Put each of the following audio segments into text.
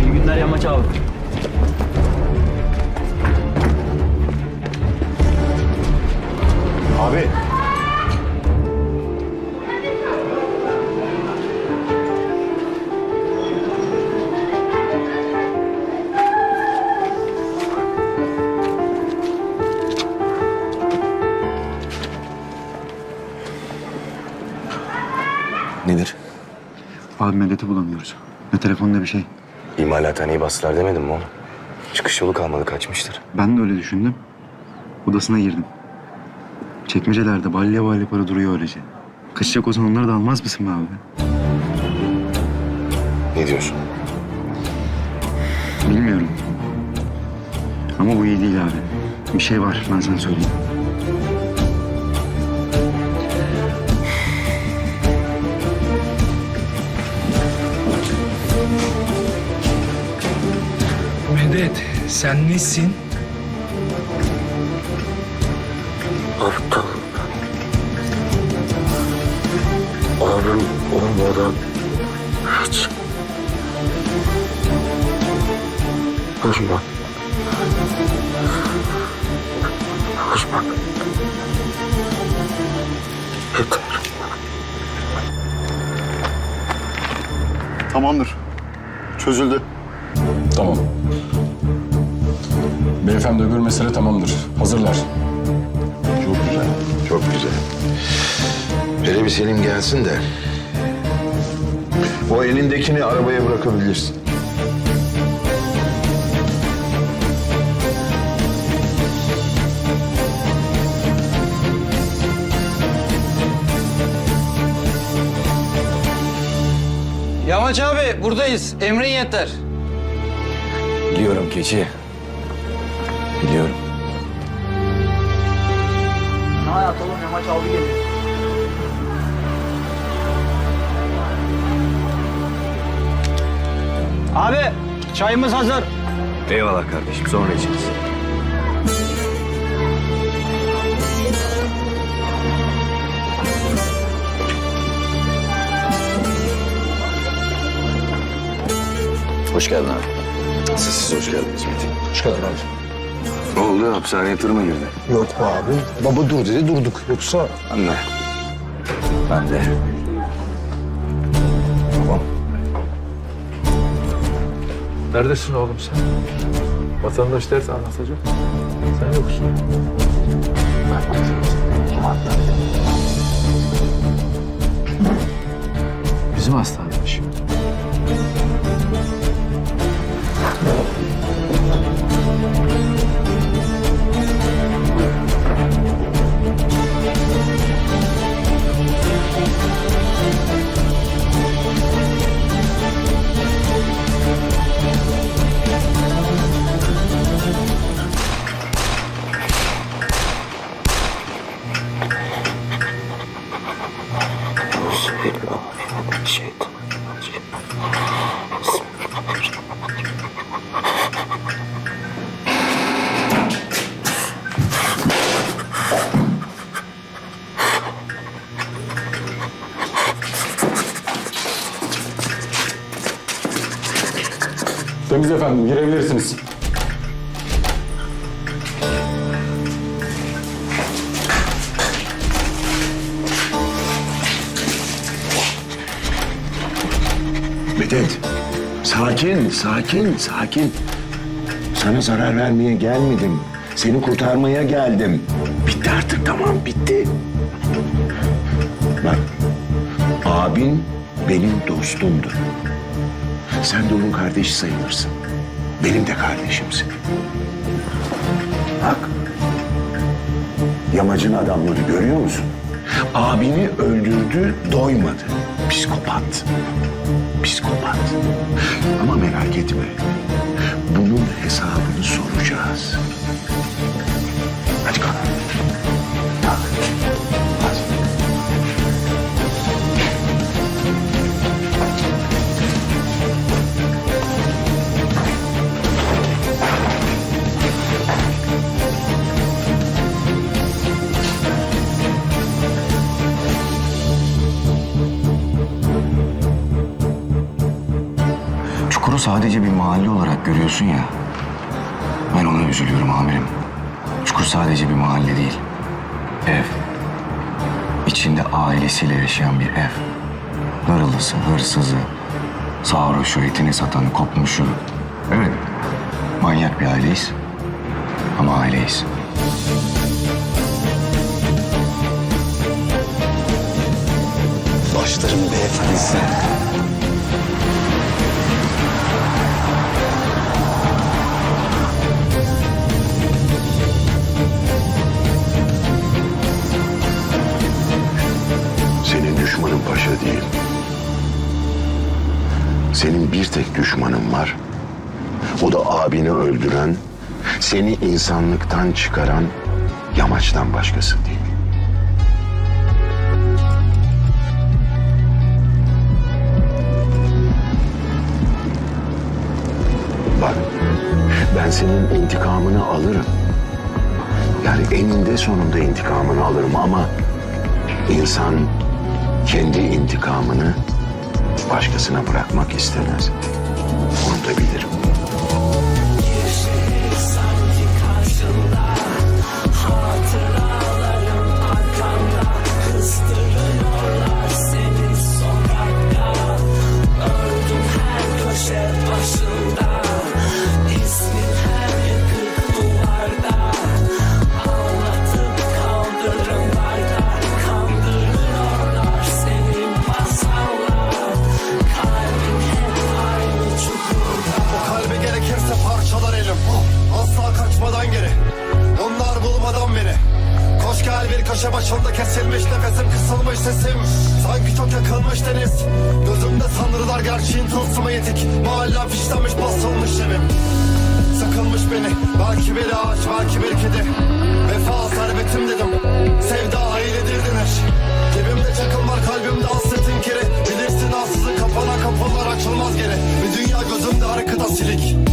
İyi günler Yamaç abi. Abi. Nedir? Abi Medet'i bulamıyoruz. Ne telefon ne bir şey. İmalathaneyi bastılar demedim mi oğlum? Çıkış yolu kalmadı kaçmıştır. Ben de öyle düşündüm. Odasına girdim. Çekmecelerde balya balya para duruyor öylece. Kaçacak olsan onları da almaz mısın be abi? Ne diyorsun? Bilmiyorum. Ama bu iyi değil abi. Bir şey var ben sana söyleyeyim. Sen nesin? Aptal. Abim olmadan hiç... Hoşuma. Hoşuma. Yeter. Tamamdır. Çözüldü. Tamam. Beyefendi öbür mesele tamamdır. Hazırlar. Çok güzel, çok güzel. Hele bir Selim gelsin de... O elindekini arabaya bırakabilirsin. Yamaç abi buradayız. Emrin yeter. Biliyorum keçi. Abi geliyor. Abi çayımız hazır. Eyvallah kardeşim sonra içeriz. Hoş geldin abi. Siz, siz hoş geldiniz Metin. Hoş geldin abi. Ne oldu? Hapishaneye tır mı girdi? Yok be abi. Baba dur dedi durduk. Yoksa de. Ben de. Tamam. Neredesin oğlum sen? Vatandaş ders anlatacak. Sen yoksun. Bizim hastaneymiş. Temiz efendim girebilirsiniz. Medet, sakin, sakin, sakin. Sana zarar vermeye gelmedim. Seni kurtarmaya geldim. Bitti artık, tamam, bitti. Bak, abin benim dostumdur. Sen de onun kardeşi sayılırsın. Benim de kardeşimsin. Bak, yamacın adamları görüyor musun? Abini öldürdü, doymadı. Psikopat. Psikopat. Ama merak etme. Bunun hesabını soracağız. Hadi kalk. sadece bir mahalle olarak görüyorsun ya. Ben ona üzülüyorum amirim. Çukur sadece bir mahalle değil. Ev. İçinde ailesiyle yaşayan bir ev. Hırlısı, hırsızı, sarhoşu, etini satanı, kopmuşu. Evet, manyak bir aileyiz. Ama aileyiz. Başlarım beyefendisi. düşmanın paşa değil. Senin bir tek düşmanın var. O da abini öldüren, seni insanlıktan çıkaran yamaçtan başkası değil. Bak, ben senin intikamını alırım. Yani eninde sonunda intikamını alırım ama insan kendi intikamını başkasına bırakmak istemez. Bunu da bilirim. Silik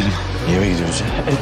gidelim. Niye eve gidiyoruz? E,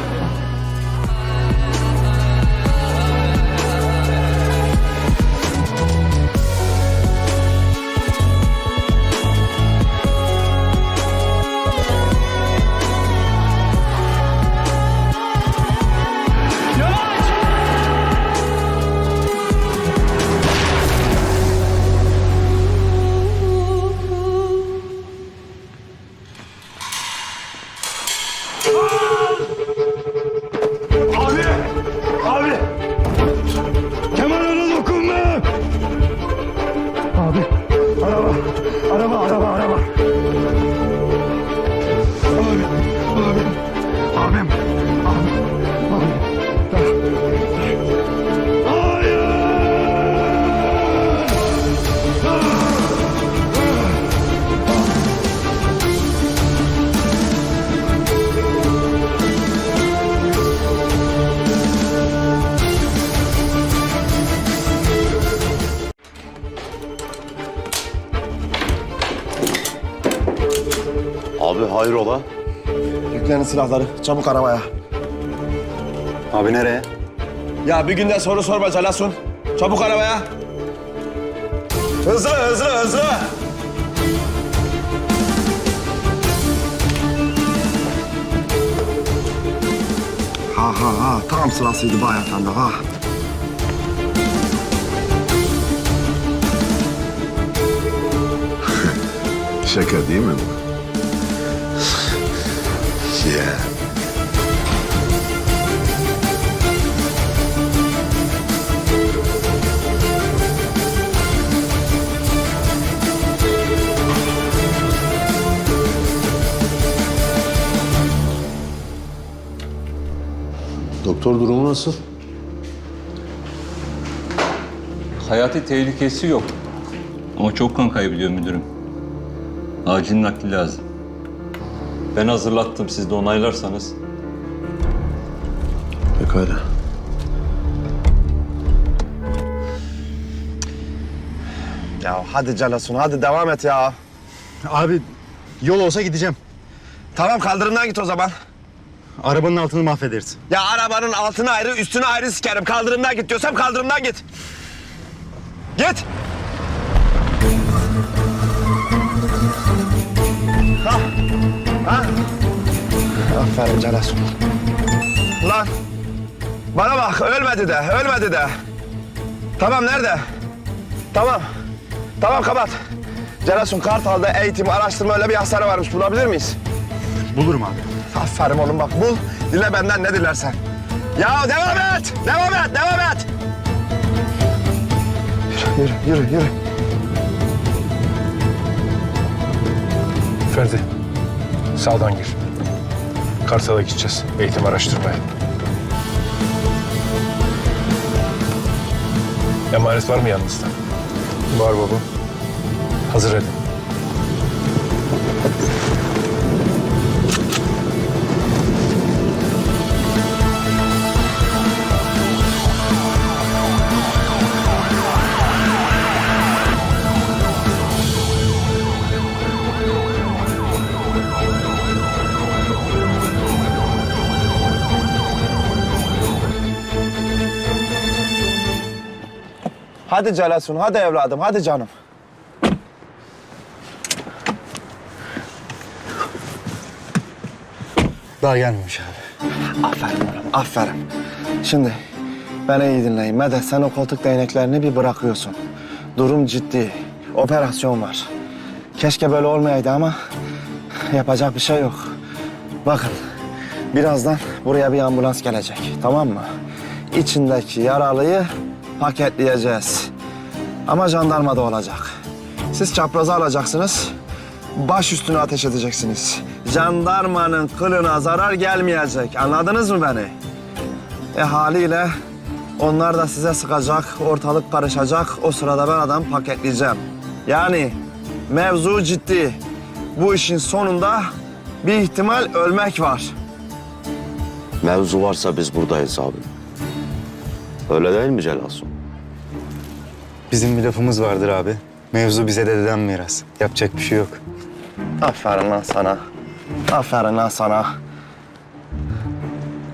hayrola? Yüklenin silahları. Çabuk arabaya. Abi nereye? Ya bir günde soru sorma Calasun. Çabuk arabaya. Hızlı hızlı hızlı. Ha ha ha tam sırasıydı Bay Efendi ha. Şaka değil mi bu? Ya. Doktor durumu nasıl? Hayati tehlikesi yok. Ama çok kan kaybediyor müdürüm. Acil nakli lazım. Ben hazırlattım siz de onaylarsanız. Pekala. Ya hadi Calasun hadi devam et ya. Abi yol olsa gideceğim. Tamam kaldırımdan git o zaman. Arabanın altını mahvederiz. Ya arabanın altını ayrı üstünü ayrı sikerim. Kaldırımdan git diyorsam kaldırımdan git. Git. Ha. Ha. Aferin Calasun. Lan. Bana bak ölmedi de ölmedi de. Tamam nerede? Tamam. Tamam kapat. Celasun Kartal'da eğitim, araştırma öyle bir hastane varmış. Bulabilir miyiz? Bulurum abi. Aferin oğlum bak bul. Dile benden ne dilersen. Ya devam et! Devam et! Devam et! Yürü, yürü, yürü, yürü. Ferdi, sağdan gir. Kartal'a gideceğiz. Eğitim araştırmaya. Emanet var mı yanınızda? Var baba. Hazır edin. Hadi Celasun, hadi evladım, hadi canım. Daha gelmemiş abi. Aferin oğlum, aferin. Şimdi beni iyi dinleyin. Medet sen o koltuk değneklerini bir bırakıyorsun. Durum ciddi. Operasyon var. Keşke böyle olmayaydı ama yapacak bir şey yok. Bakın birazdan buraya bir ambulans gelecek. Tamam mı? İçindeki yaralıyı paketleyeceğiz. Ama jandarma da olacak. Siz çaprazı alacaksınız. Baş üstüne ateş edeceksiniz. Jandarmanın kılına zarar gelmeyecek. Anladınız mı beni? E haliyle onlar da size sıkacak, ortalık karışacak. O sırada ben adam paketleyeceğim. Yani mevzu ciddi. Bu işin sonunda bir ihtimal ölmek var. Mevzu varsa biz buradayız abi. Öyle değil mi Celasun? Bizim bir lafımız vardır abi. Mevzu bize dededen miras. Yapacak bir şey yok. Aferin lan sana. Aferin lan sana.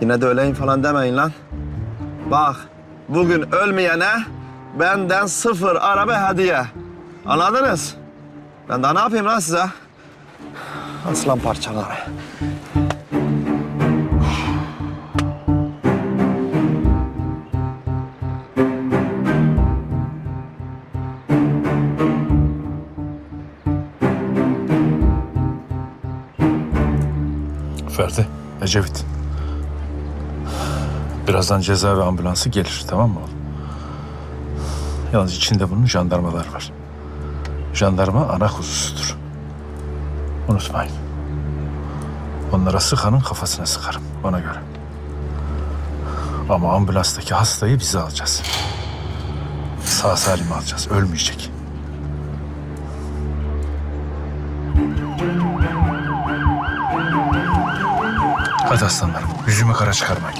Yine de öleyim falan demeyin lan. Bak bugün ölmeyene benden sıfır araba hediye. Anladınız? Ben daha ne yapayım lan size? Aslan parçaları. Ferdi, Ecevit. Birazdan ceza ve ambulansı gelir, tamam mı oğlum? Yalnız içinde bunun jandarmalar var. Jandarma ana kuzusudur. Unutmayın. Onlara sıkanın kafasına sıkarım ona göre. Ama ambulanstaki hastayı bize alacağız. Sağ salim alacağız. Ölmeyecek. Hadi aslanlarım. Yüzümü kara çıkarmayın.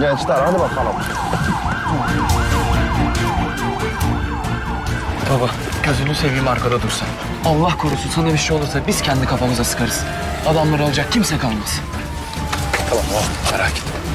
Gençler hadi bakalım. Baba gözünü seveyim arkada dursan. Allah korusun sana bir şey olursa biz kendi kafamıza sıkarız. Adamları alacak kimse kalmaz. Tamam oğlum merak etme.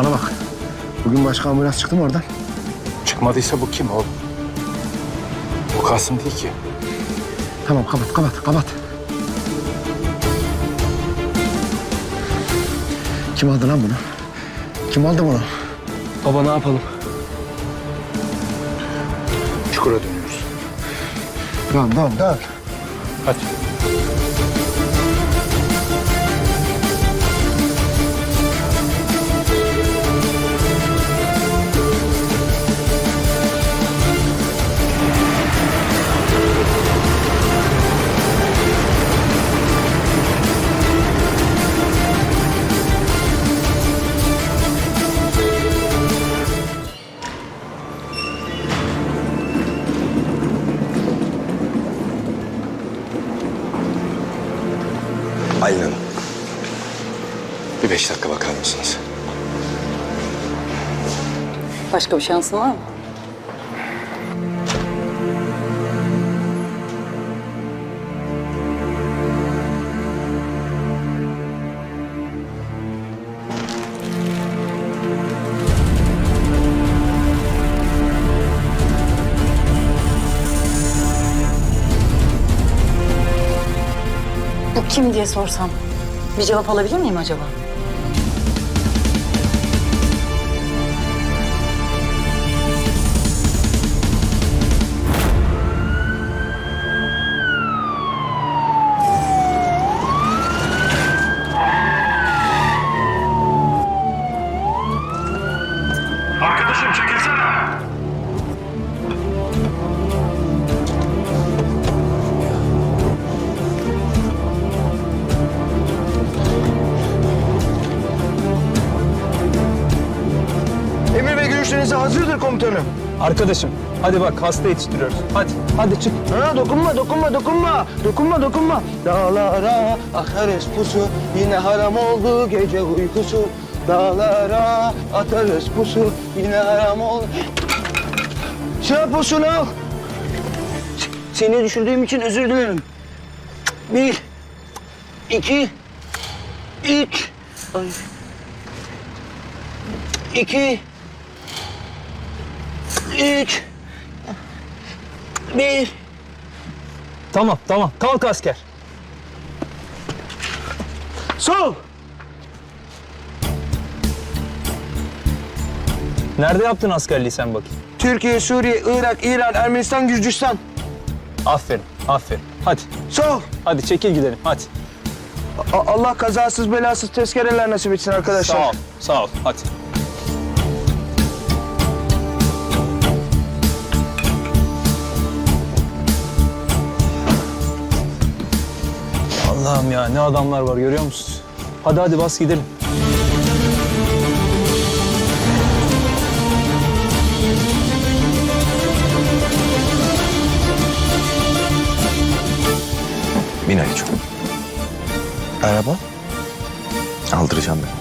Bana bak. Bugün başka ambulans çıktı mı oradan? Çıkmadıysa bu kim oğlum? Bu Kasım değil ki. Tamam kapat kapat kapat. Kim aldı lan bunu? Kim aldı bunu? Baba ne yapalım? Çukura dönüyoruz. Dön dön dön. Hadi. Beş dakika bakar mısınız? Başka bir şansın var mı? Bu kim diye sorsam bir cevap alabilir miyim acaba? Arkadaşım hadi bak hasta yetiştiriyoruz. Hadi hadi çık. Ha, dokunma, dokunma, dokunma. Dokunma, dokunma. Dağlara akarız pusu. Yine haram oldu gece uykusu. Dağlara atarız pusu. Yine haram oldu. Sıra pusunu al. Seni düşürdüğüm için özür dilerim. Bir, iki, üç, ay. iki, üç, bir. Tamam tamam kalk asker. Sol. Nerede yaptın askerliği sen bakayım? Türkiye, Suriye, Irak, İran, Ermenistan, Gürcistan. Aferin aferin. Hadi Sol. hadi çekil gidelim hadi. A- Allah kazasız belasız tezkereler nasip etsin arkadaşlar. Sağ ol sağ ol hadi. Allah'ım ya ne adamlar var görüyor musunuz? Hadi hadi bas gidelim. Bin Ali'cim. Araba? Aldıracağım ben.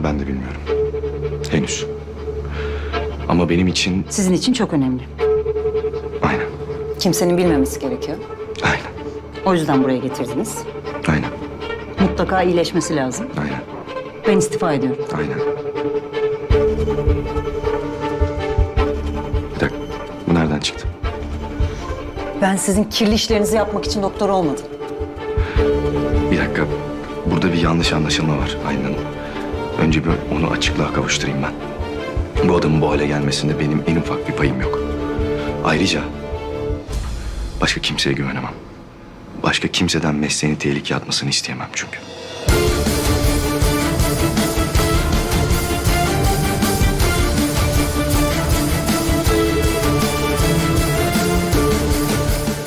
Olduğunu ben de bilmiyorum. Henüz. Ama benim için Sizin için çok önemli. aynen, Kimsenin bilmemesi gerekiyor. aynen, O yüzden buraya getirdiniz. aynen, Mutlaka iyileşmesi lazım. aynen, Ben istifa ediyorum. aynen. Bir dakika, bu nereden çıktı? Ben sizin kirli işlerinizi yapmak için doktor olmadım. Bir dakika, burada bir yanlış anlaşılma var Aylin Hanım. Önce bir onu açıklığa kavuşturayım ben. Bu adamın bu hale gelmesinde benim en ufak bir payım yok. Ayrıca başka kimseye güvenemem. Başka kimseden mesleğini tehlikeye atmasını isteyemem çünkü.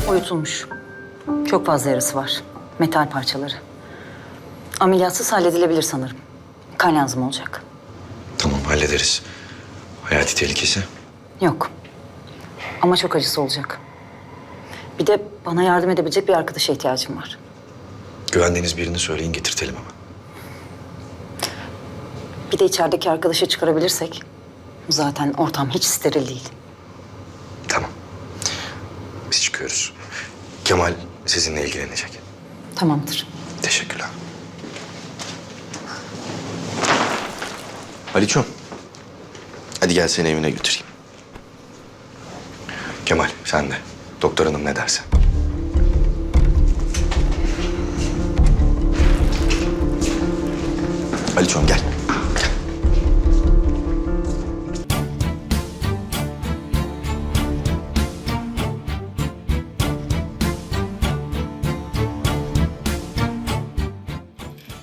Uyutulmuş. Çok fazla yarası var. Metal parçaları. Ameliyatsız halledilebilir sanırım. Kan lazım olacak. Tamam hallederiz. Hayati tehlikesi. Yok. Ama çok acısı olacak. Bir de bana yardım edebilecek bir arkadaşa ihtiyacım var. Güvendiğiniz birini söyleyin getirtelim ama. Bir de içerideki arkadaşı çıkarabilirsek... ...zaten ortam hiç steril değil. Tamam. Biz çıkıyoruz. Kemal sizinle ilgilenecek. Tamamdır. Teşekkürler. Aliço. Hadi gel seni evine götüreyim. Kemal sen de. Doktor hanım ne derse. Aliço'm gel.